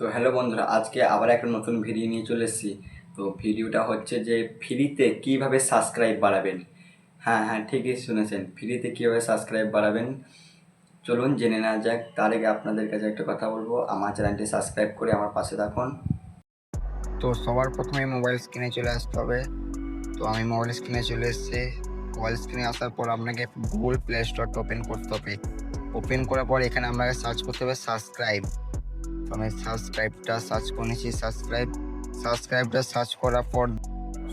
তো হ্যালো বন্ধুরা, আজকে আবার একটা নতুন ভিডিও নিয়ে চলে এসেছি। তো ভিডিওটা হচ্ছে যে ফ্রিতে কীভাবে সাবস্ক্রাইব বাড়াবেন? হ্যাঁ হ্যাঁ ঠিকই শুনেছেন। ফ্রিতে কীভাবে সাবস্ক্রাইব বাড়াবেন? চলুন জেনে নেওয়া যাক। তার আগে আপনাদের কাছে একটা কথা বলব। আমার চ্যানেলটি সাবস্ক্রাইব করে আমার পাশে থাকুন। তো সবার প্রথমে মোবাইল স্ক্রিনে চলে আসতে হবে। তো আমি মোবাইল স্ক্রিনে চলে এসেছি। মোবাইল স্ক্রিনে আসার পর আপনাকে গুগল প্লে স্টোরটা ওপেন করতে হবে। ওপেন করার পর এখানে আপনাকে সার্চ করতে হবে সাবস্ক্রাইব তো আমি সাবস্ক্রাইবটা সার্চ করে নিয়েছি সাবস্ক্রাইব সাবস্ক্রাইবটা সার্চ করার পর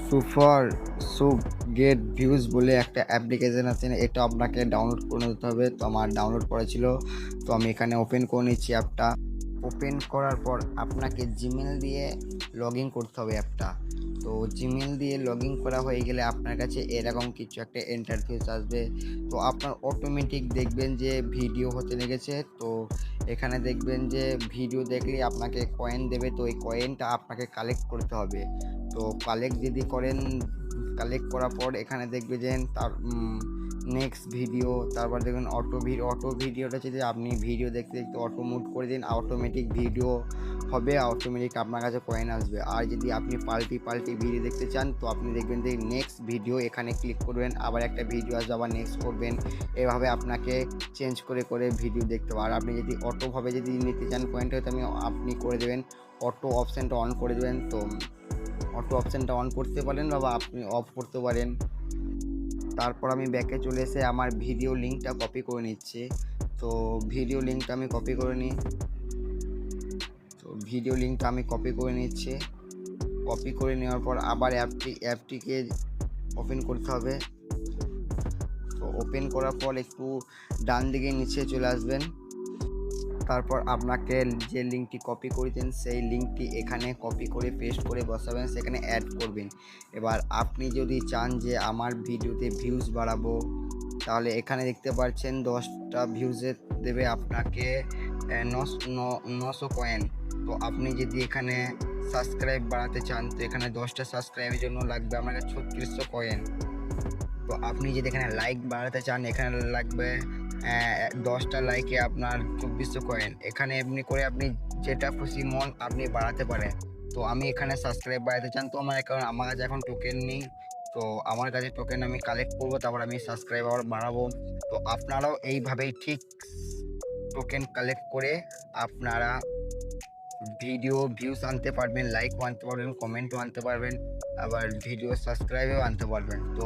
সুপার সুপ গেট ভিউজ বলে একটা অ্যাপ্লিকেশন আছে। এটা আপনাকে ডাউনলোড করে নিতে হবে। তো আমার ডাউনলোড করেছিল। তো আমি এখানে ওপেন করে নিচ্ছি অ্যাপটা। ওপেন করার পর আপনাকে জিমেল দিয়ে লগ ইন করতে হবে অ্যাপটা। তো জিমেল দিয়ে লগ ইন করা হয়ে গেলে আপনার কাছে এরকম কিছু একটা ইন্টারফেস আসবে। তো আপনার অটোমেটিক দেখবেন যে ভিডিও হতে লেগেছে। তো এখানে দেখবেন যে ভিডিও দেখলে আপনাকে কয়েন দেবে, তো এই কয়েনটা আপনাকে কালেক্ট করতে হবে। তো কালেক্ট যদি করেন কালেক্ট করার পর এখানে দেখবে যে তার নেক্সট ভিডিও তারপর দেখবেন অটো ভিডিও অটো ভিডিওটা যদি আপনি ভিডিও দেখতে দেখতে অটো মুড করে দিন অটোমেটিক ভিডিও হবে অটোমেটিক আপনার কাছে কয়েন আসবে। আর যদি আপনি পাল্টি পাল্টি ভিডিও দেখতে চান, তো আপনি দেখবেন যে নেক্সট ভিডিও এখানে ক্লিক করবেন, আবার একটা ভিডিও আসবে, আবার নেক্সট করবেন। এভাবে আপনাকে চেঞ্জ করে করে ভিডিও দেখতে হবে। আর আপনি যদি অটোভাবে যদি নিতে চান কয়েনটা হয়তো আমি আপনি করে দেবেন অটো অপশানটা অন করে দেবেন। তো অটো অপশানটা অন করতে পারেন, বা আপনি অফ করতে পারেন। তারপর আমি ব্যাকে চলে এসে আমার ভিডিও লিঙ্কটা কপি করে নিচ্ছে। তো ভিডিও লিঙ্কটা আমি কপি করে নিই তো ভিডিও লিঙ্কটা আমি কপি করে নিচ্ছি। কপি করে নেওয়ার পর আবার অ্যাপটি অ্যাপটিকে ওপেন করতে হবে। তো ওপেন করার পর একটু ডান দিকে নিচে চলে আসবেন। তারপর আপনাকে যে লিঙ্কটি কপি করেছেন, সেই লিঙ্কটি এখানে কপি করে, পেস্ট করে বসাবেন, সেখানে অ্যাড করবেন। এবার আপনি যদি চান যে আমার ভিডিওতে ভিউজ বাড়াবো, তাহলে এখানে দেখতে পাচ্ছেন দশটা ভিউজে দেবে আপনাকে নশো কয়েন তো আপনি যদি এখানে সাবস্ক্রাইব বাড়াতে চান, তো এখানে দশটা সাবস্ক্রাইবের জন্য লাগবে আপনাকে ছত্রিশশো কয়েন তো আপনি যদি এখানে লাইক বাড়াতে চান, এখানে লাগবে দশটা লাইকে আপনার চব্বিশশো কয়েন এখানে এমনি করে আপনি যেটা খুশি মন আপনি বাড়াতে পারেন। তো আমি এখানে সাবস্ক্রাইব বাড়াতে চান, তো আমার এখন আমার কাছে এখন টোকেন নেই। তো আমার কাছে টোকেন আমি কালেক্ট করব, তারপর আমি সাবস্ক্রাইব আবার বাড়াবো। তো আপনারাও এইভাবেই ঠিক টোকেন কালেক্ট করে আপনারা ভিডিও ভিউস আনতে পারবেন লাইকও আনতে পারবেন কমেন্টও আনতে পারবেন, আবার ভিডিও সাবস্ক্রাইবেও আনতে পারবেন। তো